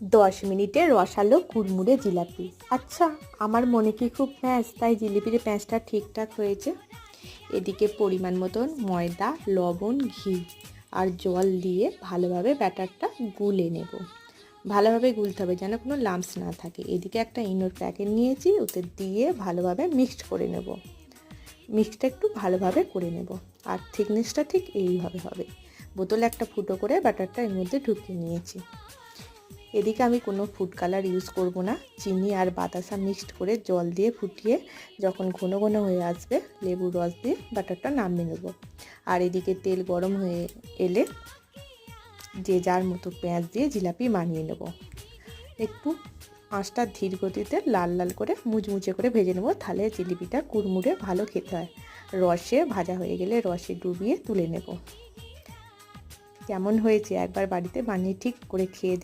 দশ মিনিটে রসালো কুড়মুড়ে জিলাপি। আচ্ছা আমার মনে কি খুব প্যাঁচ তাই জিলিপির প্যাঁচটা ঠিকঠাক হয়েছে। এদিকে পরিমাণ মতন ময়দা, লবণ, ঘি আর জল দিয়ে ভালোভাবে ব্যাটারটা গুলে নেব। ভালোভাবে গুলতে হবে যেন কোনো লাম্পস না থাকে। এদিকে একটা ইনোর প্যাকেট নিয়েছি, ওতে দিয়ে ভালোভাবে মিক্সড করে নেব। মিক্সটা একটু ভালোভাবে করে নেব। আর থিকনেসটা ঠিক এইভাবে হবে। বোতলে একটা ফুটো করে ব্যাটারটা এর মধ্যে ঢুকিয়ে নিয়েছি। এদিকে আমি কোনো ফুড কালার ইউজ করব না। চিনি আর বাতাসা মিক্সড করে জল দিয়ে ফুটিয়ে যখন ঘন ঘন হয়ে আসবে, লেবুর রস দিয়ে বাটারটা নামিয়ে নেব। আর এদিকে তেল গরম হয়ে এলে যে যার মতো পেঁয়াজ দিয়ে জিলাপি বানিয়ে নেব। একটু আঁচটা ধীর গতিতে লাল লাল করে মুচমুচে করে ভেজে নেব, তাহলে জিলিপিটা কুড়মুড়ে ভালো খেতে হয়। রসে ভাজা হয়ে গেলে রসে ডুবিয়ে তুলে নেব। কেমন হয়েছে একবার বাড়িতে বানিয়ে ঠিক করে খেয়ে